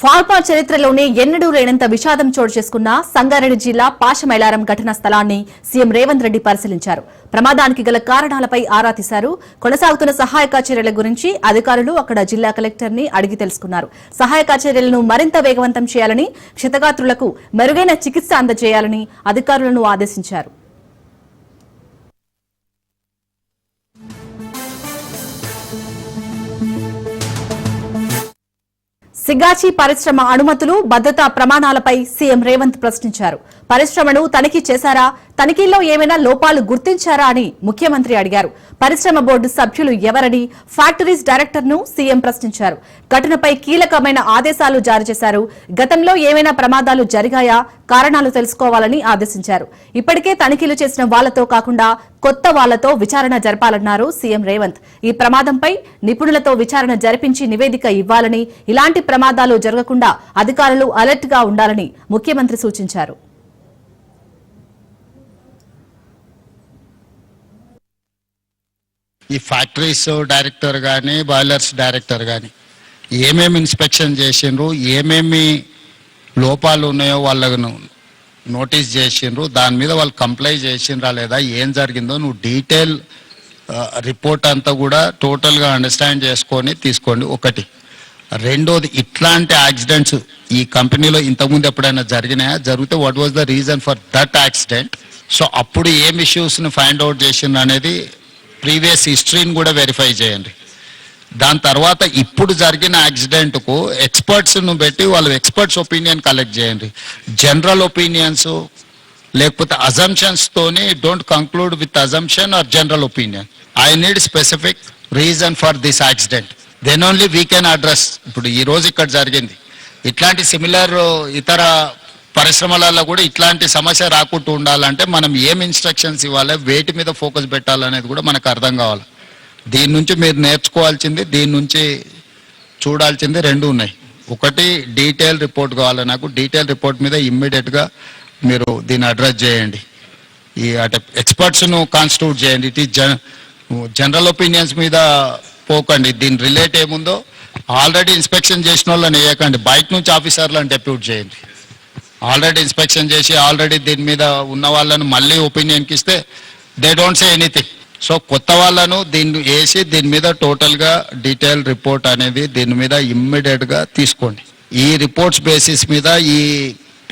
Pharma చరిత్రలోనే ఎన్నడూ లేనంత విషాదం చోటు చేసుకున్న సంగారెడ్డి జిల్లా పాషమైలారం ఘటన స్థలాన్ని సీఎం రేవంత్ రెడ్డి పరిశీలించారు. ప్రమాదానికి గల కారణాలపై ఆరా తీశారు. కొనసాగుతున్న సహాయక చర్యల గురించి అధికారులు అక్కడ జిల్లా కలెక్టర్ని అడిగి తెలుసుకున్నారు. సహాయక చర్యలను మరింత వేగవంతం చేయాలని క్షతగాత్రులకు మెరుగైన చికిత్స అందజేయాలని అధికారులను ఆదేశించారు. సిగాచి పరిశ్రమ అనుమతులు భద్రతా ప్రమాణాలపై సీఎం రేవంత్ ప్రశ్నించారు. పరిశ్రమను తనిఖీ చేశారా? తనిఖీల్లో ఏమైనా లోపాలు గుర్తించారా అని ముఖ్యమంత్రి అడిగారు. పరిశ్రమ బోర్డు సభ్యులు ఎవరని ఫ్యాక్టరీస్ డైరెక్టర్ను సీఎం ప్రశ్నించారు. ఘటనపై కీలకమైన ఆదేశాలు జారీ చేశారు. గతంలో ఏమైనా ప్రమాదాలు జరిగాయా? కారణాలు తెలుసుకోవాలని ఆదేశించారు. ఇప్పటికే తనిఖీలు చేసిన వాళ్ళతో కాకుండా కొత్త వాళ్ళతో విచారణ జరపాలన్నారు సీఎం రేవంత్. ఈ ప్రమాదంపై నిపుణులతో విచారణ జరిపించి నివేదిక ఇవ్వాలని ఇలాంటి ప్రమాదాలు జరగకుండా అధికారులు అలర్ట్గా ఉండాలని ముఖ్యమంత్రి సూచించారు. ఈ ఫ్యాక్టరీస్ డైరెక్టర్ కానీ బాయిలర్స్ డైరెక్టర్ కానీ ఏమేమి ఇన్స్పెక్షన్ చేసిండ్రు ఏమేమి లోపాలు ఉన్నాయో వాళ్ళను నోటీస్ చేసిండ్రు దాని మీద వాళ్ళు కంప్లైంట్ చేసిండ్రా లేదా ఏం జరిగిందో నువ్వు డీటెయిల్ రిపోర్ట్ అంతా కూడా టోటల్గా అండర్స్టాండ్ చేసుకొని తీసుకోండి. ఒకటి. రెండోది ఇట్లాంటి యాక్సిడెంట్స్ ఈ కంపెనీలో ఇంతకుముందు ఎప్పుడైనా జరిగినాయా? జరిగితే what was the reason for that accident so అప్పుడు ఏం ఇష్యూస్ని ఫైండ్ అవుట్ చేసిండ్రు అనేది ప్రీవియస్ హిస్టరీని కూడా వెరిఫై చేయండి. దాని తర్వాత ఇప్పుడు జరిగిన యాక్సిడెంట్కు ఎక్స్పర్ట్స్ను పెట్టి వాళ్ళు ఎక్స్పర్ట్స్ ఒపీనియన్ కలెక్ట్ చేయండి. జనరల్ ఒపీనియన్స్ లేకపోతే అజంప్షన్స్తోని don't conclude with assumption or general opinion. I need specific reason for this accident. Then only we can address. ఇప్పుడు ఈ రోజు ఇక్కడ జరిగింది. ఇట్లాంటి సిమిలర్ ఇతర పరిశ్రమలలో కూడా ఇట్లాంటి సమస్య రాకుండా ఉండాలంటే మనం ఏం ఇన్స్ట్రక్షన్స్ ఇవ్వాలి వేటి మీద ఫోకస్ పెట్టాలనేది కూడా మనకు అర్థం కావాలి. దీని నుంచి మీరు నేర్చుకోవాల్సింది దీని నుంచి చూడాల్సింది రెండు ఉన్నాయి. ఒకటి డీటెయిల్ రిపోర్ట్ కావాలి నాకు. డీటెయిల్ రిపోర్ట్ మీద ఇమ్మీడియట్గా మీరు దీన్ని అడ్రస్ చేయండి. ఈ అంటే ఎక్స్పర్ట్స్ను కాన్స్టిట్యూట్ చేయండి. ఇట్ జన జనరల్ ఒపీనియన్స్ మీద పోకండి. దీని రిలేట్ ఏముందో ఆల్రెడీ ఇన్స్పెక్షన్ చేసిన వాళ్ళని వేయకండి. బయట నుంచి ఆఫీసర్లను డెప్యూట్ చేయండి. ఆల్రెడీ ఇన్స్పెక్షన్ చేసి ఆల్రెడీ దీని మీద ఉన్న వాళ్ళను మళ్ళీ ఒపీనియన్కి ఇస్తే they don't say anything. So కొత్త వాళ్ళను దీన్ని వేసి దీని మీద టోటల్గా డీటెయిల్ రిపోర్ట్ అనేది దీని మీద ఇమ్మీడియట్గా తీసుకోండి. ఈ రిపోర్ట్స్ బేసిస్ మీద ఈ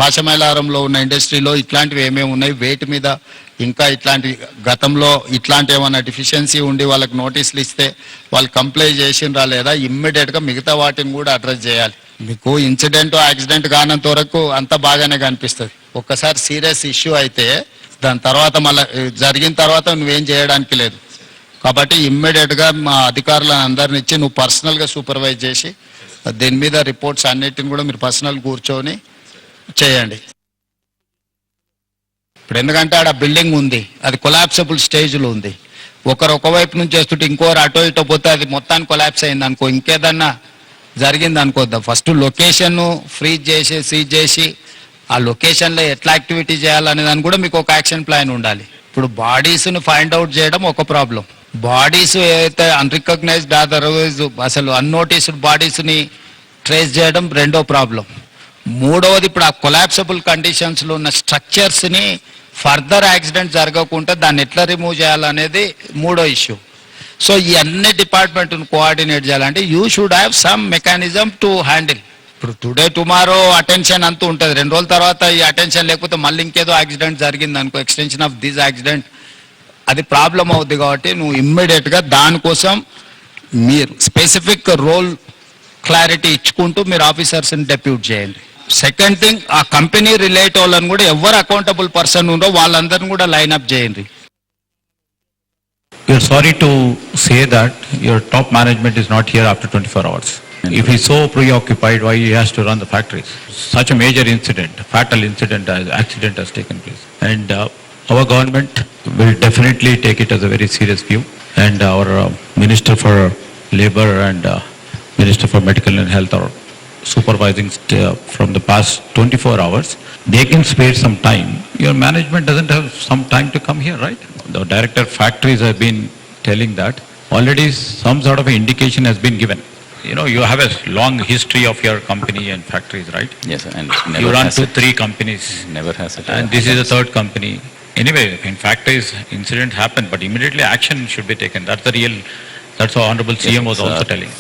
పాశమైలారంలో ఉన్న ఇండస్ట్రీలో ఇట్లాంటివి ఏమేమి ఉన్నాయి వేటి మీద ఇంకా ఇట్లాంటి గతంలో ఇట్లాంటి ఏమైనా డిఫిషియన్సీ ఉండి వాళ్ళకి నోటీసులు ఇస్తే వాళ్ళు కంప్లైంట్ చేసిండ్రా లేదా ఇమ్మీడియట్గా మిగతా వాటిని కూడా అడ్రస్ చేయాలి. మీకు ఇన్సిడెంట్ యాక్సిడెంట్ కానంత వరకు అంత బాగానే కనిపిస్తుంది. ఒక్కసారి సీరియస్ ఇష్యూ అయితే దాని తర్వాత మళ్ళీ జరిగిన తర్వాత నువ్వేం చేయడానికి లేదు. కాబట్టి ఇమ్మీడియట్గా మా అధికారులను అందరిని ఇచ్చి నువ్వు పర్సనల్గా సూపర్వైజ్ చేసి దీని మీద రిపోర్ట్స్ అన్నిటిని కూడా మీరు పర్సనల్ కూర్చొని చేయండి. ఇప్పుడు ఎందుకంటే ఆడ బిల్డింగ్ ఉంది అది కొలాప్సబుల్ స్టేజ్లో ఉంది. ఒకరు ఒకవైపు నుంచి చేస్తుంటే ఇంకోరు అటో ఇటో పోతే అది మొత్తానికి కొలాప్స్ అయింది అనుకో ఇంకేదన్నా జరిగింది అనుకోద్దాం. ఫస్ట్ లొకేషన్ ఫ్రీజ్ చేసి సీజ్ చేసి ఆ లొకేషన్లో ఎట్లా యాక్టివిటీ చేయాలనే దాని కూడా మీకు ఒక యాక్షన్ ప్లాన్ ఉండాలి. ఇప్పుడు బాడీస్ను ఫైండ్ అవుట్ చేయడం ఒక ప్రాబ్లం బాడీస్ ఏదైతే అన్రికగ్నైజ్డ్ అదర్వైజ్ అసలు అన్నోటీస్డ్ బాడీస్ని ట్రేస్ చేయడం రెండో ప్రాబ్లం మూడవది ఇప్పుడు ఆ కొలాప్సబుల్ కండిషన్స్లో ఉన్న స్ట్రక్చర్స్ని ఫర్దర్ యాక్సిడెంట్ జరగకుండా దాన్ని ఎట్లా రిమూవ్ చేయాలనేది మూడో ఇష్యూ సో ఈ అన్ని డిపార్ట్మెంట్ను కోఆర్డినేట్ చేయాలంటే you should have some mechanism to handle. ఇప్పుడు టుడే టుమారో అటెన్షన్ అంతా ఉంటుంది. రెండు రోజుల తర్వాత ఈ అటెన్షన్ లేకపోతే మళ్ళీ ఇంకేదో యాక్సిడెంట్ జరిగింది అనుకో ఎక్స్టెన్షన్ ఆఫ్ దిస్ యాక్సిడెంట్ అది ప్రాబ్లం అవుద్ది కాబట్టి నువ్వు ఇమ్మీడియట్గా దానికోసం మీరు స్పెసిఫిక్ రోల్ క్లారిటీ ఇచ్చుకుంటూ మీరు ఆఫీసర్స్ని డెప్యూట్ చేయండి. సెకండ్ థింగ్ ఆ కంపెనీ రిలేట్ వాళ్ళని కూడా ఎవరు అకౌంటబుల్ పర్సన్ ఉందో వాళ్ళందరిని కూడా లైన్ అప్ చేయండి. We are sorry to say that your top management is not here after 24 hours. If he's so preoccupied, why he has to run the factories? Such a major incident, fatal incident, uh, accident has taken place. And uh, our government will definitely take it as a very serious view. And our uh, Minister for Labor and uh, Minister for Medical and Health are supervising from the past 24 hours. They can spare some time. Your management doesn't have some time to come here, right? The director factories have been telling that already some sort of indication has been given. you know, you have a long history of your company and factories, right? Yes, and You run has, two, it- three companies. never has it. And this is the third company. Anyway, in factories, incident happened, but immediately action should be taken. That's the real, that's what Honorable CM was also telling.